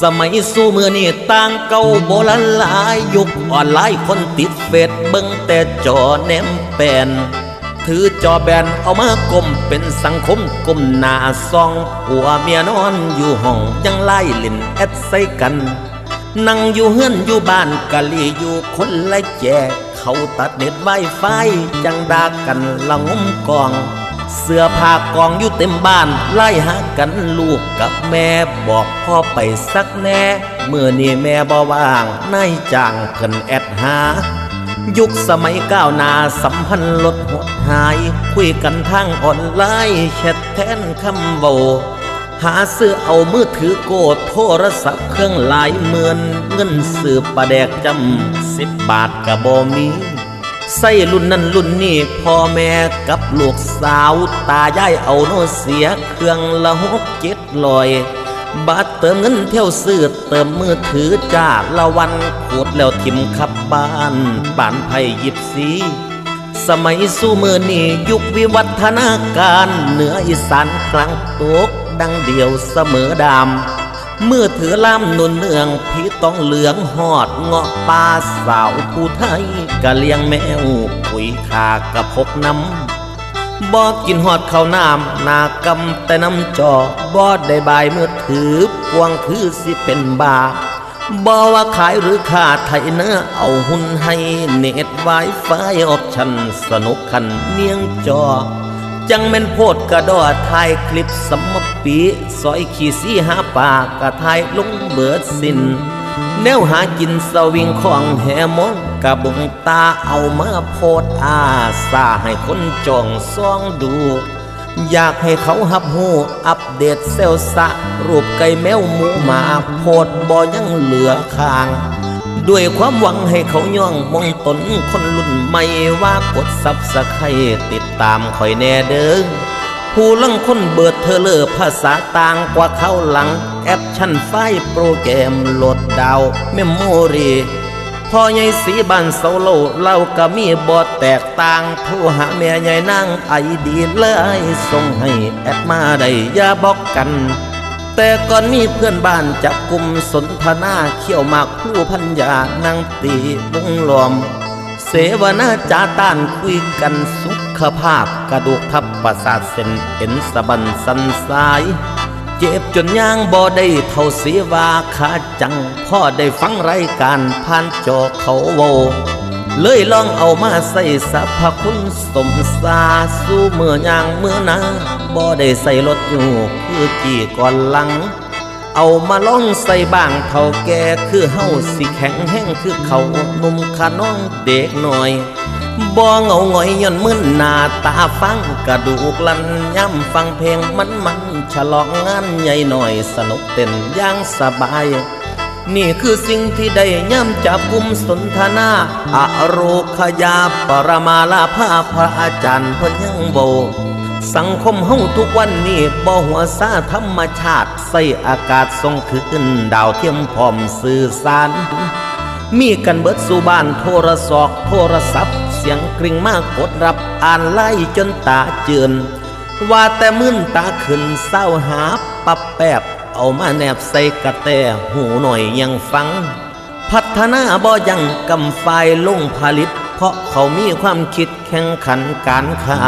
สมัยสู้มือนี่ต่างเก่าโบราณหลายยุคออนไลน์คนติดเฟซเบิ่งแต่จอแนมแปนถือจอแบนเอามากลมเป็นสังคมกลมหน้าซองผัวเมียนอนอยู่ห้องยังไล่เล่นแอดใส่กัน นั่งอยู่เฮือนอยู่บ้านกะลีอยู่คนละแจกเขาตัดเน็ตไวไฟจังดากันละงมกอง เสื้อผ้ากองอยู่เต็มบ้าน ไล่หากันลูกกับแม่บอกพ่อไปสักแน่เมื่อนี่แม่บ่ว่างนายจ้างเพิ่นแอดหา ยุคสมัยก้าวหน้าสัมพันธ์ลดหดหาย คุยกันทางออนไลน์แชทแทนคำเบาหาซื้อเอามือถือโกดโทรศัพท์เครื่องหลายหมื่นเงินซื้อปลาแดกจำสิบบาทกะบ่มี ใส่รุ่นนั้นรุ่นนี้พ่อแม่กับลูกสาว ตายายเอาโนเสียเครื่องละหกเจ็ดลอยบัตรเติมเงินเที่ยวซื้อเติมมือถือจ้าละวันขูดแล้วทิมขับบ้านบ้านไผ่ยิบสี สมัยสู้มือนี่ยุควิวัฒนาการ เหนืออีสานกลางตกดังเดียวเสมอดาม มื่อถือล่ามนุนเนืองพี่ต้องเหลืองหอดเงาะปลาสาวผู้ไทยกะเลี้ยงแมวปุ๋ยขากระพกน้ำบอกกินหอดข้าวน้ำนากำแต่น้ำจอบอดได้บายเมื่อถือพวงคือสิเป็นบาบอว่าขายหรือขาดไทยเนื้อเอาหุ่นให้เน็ตไวไฟออปชันสนุกขันเนียงจอ จังแม่นโพดกระดอถ่ายคลิปสมปีซอยขี่สีหาปากกระถ่ายลงเบิดสินแนวหากินสวิงของแหมองกะบุงตาเอามาโพดอาสาให้คนจองซองดู อยากให้เขาหับหูอัปเดตเซลสะ รูปไก่แมวหมูหมาโพดบอยังเหลือคาง ด้วยความหวังให้เขาย่องมองตนคนรุ่นใหม่ว่ากดซับสไครติดตามคอยแน่เด้อผู้ลังคนเบิดเธอเลอภาษาต่างกว่าเขาหลัง แอปชั้นไฟโปรแกรมโหลดดาวเมมโมรีพ่อใหญ่สีบ้านเสาโลเราก็มีบอดแตกต่างโทรหาแม่ใหญ่นางไอดีเลยส่งให้แอดมาได้อย่าบอกกัน แต่ก่อนมีเพื่อนบ้านจับกลุ่มสนทนาเขี่ยวมากผู้พันยานางตีวงล้อม เสวนาจาต้านคุยกันสุขภาพกระดูกทับประสาทเส้นเอ็นสะบันสันสาย เจ็บจนย่างบ่ได้เท่าเสียวาขาจัง พ่อได้ฟังรายการผ่านจอเขาโว เลยลองเอามาใส่สรรพคุณสมสาสู้เมื่อย่างเมื่อนาบ่ได้ใส่รถอยู่คือกี่ก่อนหลัง เอามาลองใส่บ้างเท่าแก่คือเฮาสิแข็งแห้งคือเขาหนุ่มขาน้องเด็กหน่อยบ่เหงาหงอยย่อนมึนหน้าตาฟังกระดูกลันย่ำฟังเพลงมันมันฉลองงานใหญ่หน่อยสนุกเต้นอย่างสบาย นี่คือสิ่งที่ได้ย่ำจับกุมสนทนาอาโรคยาปรมาลาภาพระอาจารย์เพิ่นยังโบ สังคมเฮาทุกวันนี้บ่หัวซาธรรมชาติ ใส่อากาศส่งขึ้นดาวเทียมพร้อมสื่อสาร มีกันเบิดสู่บ้านโทรศอกโทรศัพท์ เสียงกริ่งมากกดรับอ่านไล่จนตาเจือนว่าแต่มึนตาขึ้นเศร้าหาปับแปบ เอามาแนบใส่กระแตหูหน่อยยังฟัง พัฒนาบ่ยังกำไฟลงผลิต เพราะเขามีความคิดแข่งขันการค้า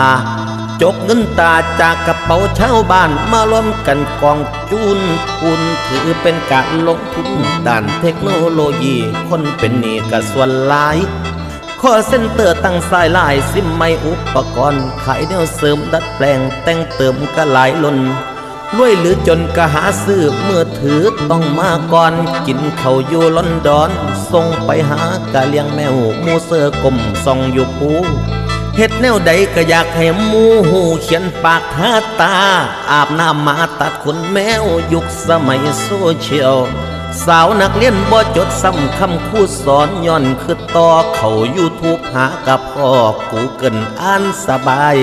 จกเงินตาจากกระเป๋าชาวบ้านมารวมกันกองจูนคุณถือเป็นการลงทุนด้านเทคโนโลยีคนเป็นหนี้กับส่วนหลายคอเส้นเตอร์ตั้งสายลายซิมไม่อุปกรณ์ ขายแนวเสริมดัดแปลงแต่งเติมก็หลายล้น รวยหรือจนก็หาซื้อเมื่อถือต้องมาก่อน กินเขาอยู่ลอนดอนส่งไปหากะเลี้ยงแมวมูเสือกลมส่องอยู่ภูเฮ็ดแนวใดก็อยากให้มูหูเขียนปากหาตา อาบน้ำมาตัดขนแมวยุคสมัยโซเชียลสาวนักเรียนบ่จดซ้ำคำคู่สอนย่อนคือต่อเขายูทูบหากับพ่อกูเกินอ่านสบาย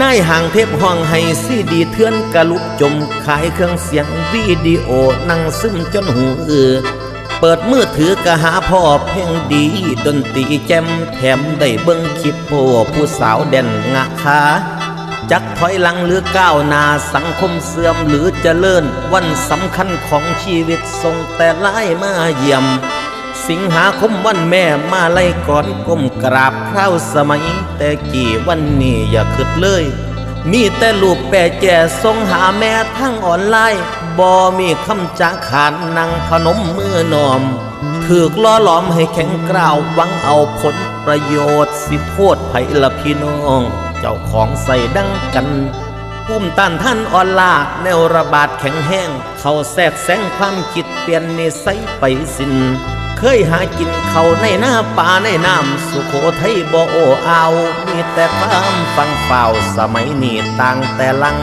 นายห่างเทพห้องให้ซีดีเทือนกะลุกจมขายเครื่องเสียงวิดีโอนั่งซึมจนหูอือเปิดมือถือกะหาพ่อเพลงดี ดนตรีแจ่มแถมได้เบิ้งคลิปโปผู้สาวเด่นงะคาจักถอยหลังหรือก้าวนาสังคมเสื่อมหรือเจริญ วันสำคัญของชีวิตทรงแต่ไล่มาเยี่ยม สิงหาคมวันแม่มาไล่ก่อนก้มกราบคราสมัย แต่กี่วันนี้อย่าคิดเลย มีแต่ลูกแปรแจ่ทรงหาแม่ทั้งออนไลน์บ่มีคำจาขานนั่งพนมมือนอมถือกล้อหลอมให้แข็งกร้าวหวังเอาผลประโยชน์สิโคตรไผละพี่น้อง เจ้าของใส่ดังกันภูมิต้านท่านออนลาแนวระบาดแข็งแห้ง เขาแทรกแซงความคิดเปลี่ยนนิสัยไปสิ้น เคยหากินเขาในหน้าป่าในน้ำสุโขทัยบ่โออามีแต่ความฟังเฝ้าสมัยนี้ต่างแต่หลัง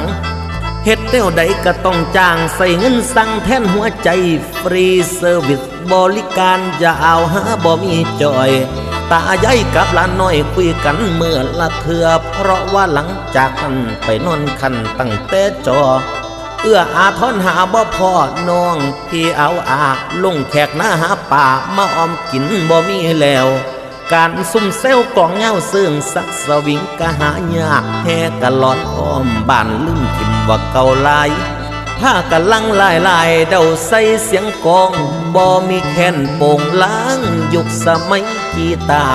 เฮ็ดแนวใดก็ต้องจ้างใส่เงินสั่งแทนหัวใจฟรีเซอร์วิสบริการจะเอาหาบ่มีจอยตาใหญ่กับหลานน้อยคุยกันเมื่อละเถือเพราะว่าหลังจากนั้นไปนอนคันตั้งแต่จอ เอื้ออาทรหาบ่พ่อน้องพี่เอาอาลงแขกหน้าหาป่ามาออมกินบ่มีแล้ว การซุ่มเซลกล่องเงาซึ่งสักสวิงกะหายากแห่กะหลอนอ้อมบ้านลืมทิมว่าเก่าลายถ้ากะลังลายลายเดาใส่เสียงกองบ่มีแค้นโป่งล้างยุคสมัยกีตา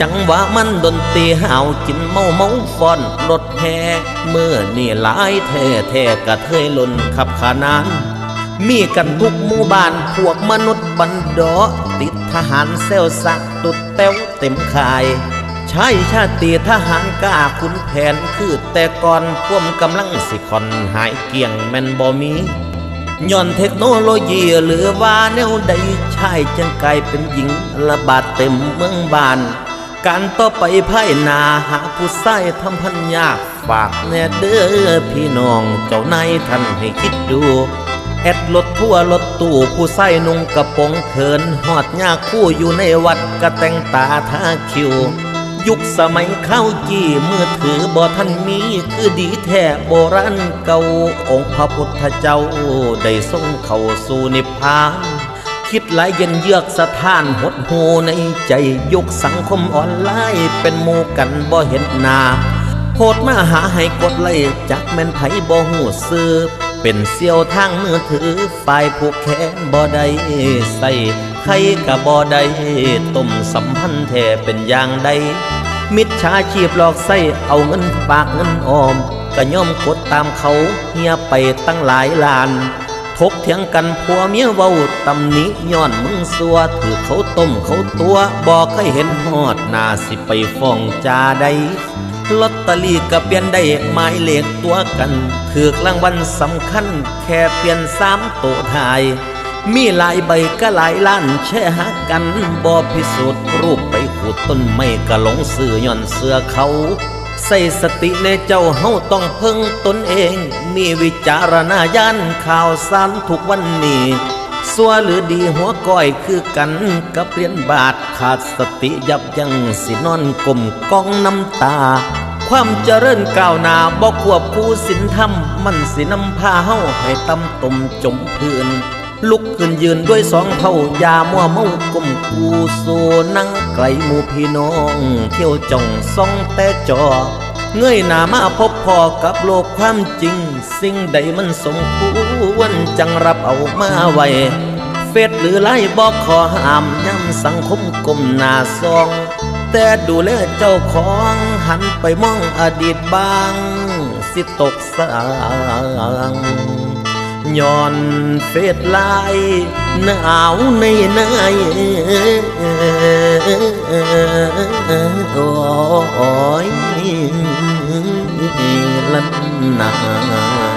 จังหวะมันดนตรีหาวกินเมาเมาฟอนรถแห่เมื่อนี่หลายแท้แทกะเทยล่นขับขานาน มีกันทุกหมู่บ้านพวกมนุษย์บันดอ ติดทหารเซลสักตุดแต้วเต็มคายใช้ชาติทหารกล้าขุนแผนคือแต่ก่อนพวมกำลังสิคอนหายเกลี่ยงแม่นบ่มีย้อนเทคโนโลยีหรือว่าแนวใดชายจังกลายเป็นหญิงระบาดเต็มเมืองบ้าน การต่อไปภายหนาหาผู้ใส่ทำพันยากฝากแน่เด้อพี่น้องเจ้านายท่านให้คิดดู แอดรถทั่วรถตู้ผู้ใส่นุ่งกระโปรงเขินหอดยาคู่อยู่ในวัดกระแต่งตาท่าคิว ยุคสมัยเข้าจี้มือถือบ่ทันมีคือดีแท้โบราณเก่าองค์พระพุทธเจ้าได้ทรงเข้าสู่นิพพาน คิดหลายเย็นเยือกสถานหดหูในใจยุคสังคมออนไลน์เป็นหมู่กันบ่เห็นหน้าโพดมาหาให้กดไลค์จักแม่นไผบ่หูซื้อเป็นเสียวทางมือถือฝ่ายผูกแขนบ่ได้ใส่ใครก็บ่ได้ต้มสัมพันธ์แท้เป็นอย่างใดมิจฉาชีพหลอกใส่เอาเงินฝากเงินออมก็ย่อมกดตามเขาเฮียไปตั้งหลายล้าน ทกเถียงกันผัวเมียเว้าตำหนิย้อนมึงสัวถือเขาต้มเขาตัวบอกให้เห็นหอดนาสิไปฟ้องจาใดลอตเตอรี่ก็เปลี่ยนได้หมายเลขตัวกันถือกรางวัลสำคัญ แค่เปลี่ยนสามตัวทาย มีหลายใบก็หลายล้านแช่หากันบ่พิสูจน์รูปไปขูดต้นไม่กะหลงเสือย่อนเสือเขา ใส่สติในเจ้าเฮาต้องเพิ่งตนเอง มีวิจารณญาณข่าวสารทุกวันนี้สัวหรือดีหัวก้อยคือกันกับเรียนบาทขาดสติยับยั้งสินอนกลมกองน้ำตา ความเจริญก้าวหน้าบ่ควบคู่สินธรรม มันสินำพาเฮาให้ตำตมจมพื้น ลุกขึ้นยืนด้วยสองเท่ายามัวเมากลมกูโซนั่งไกลหมู่พี่น้อง เที่ยวจ้องส่องแต่จอ เงยหน้ามาพบพอกับโลกความจริง สิ่งใดมันสมควรจังรับเอามาไว้ เฟซหรือไล่บอกขอห้ามย้ำสังคมกลมหน้าซอง แต่ดูแลเจ้าของหันไปมองอดีตบ้าง สิตกสาง ย้อนเฟซไลน์หนาวในในโอ้ยลันนา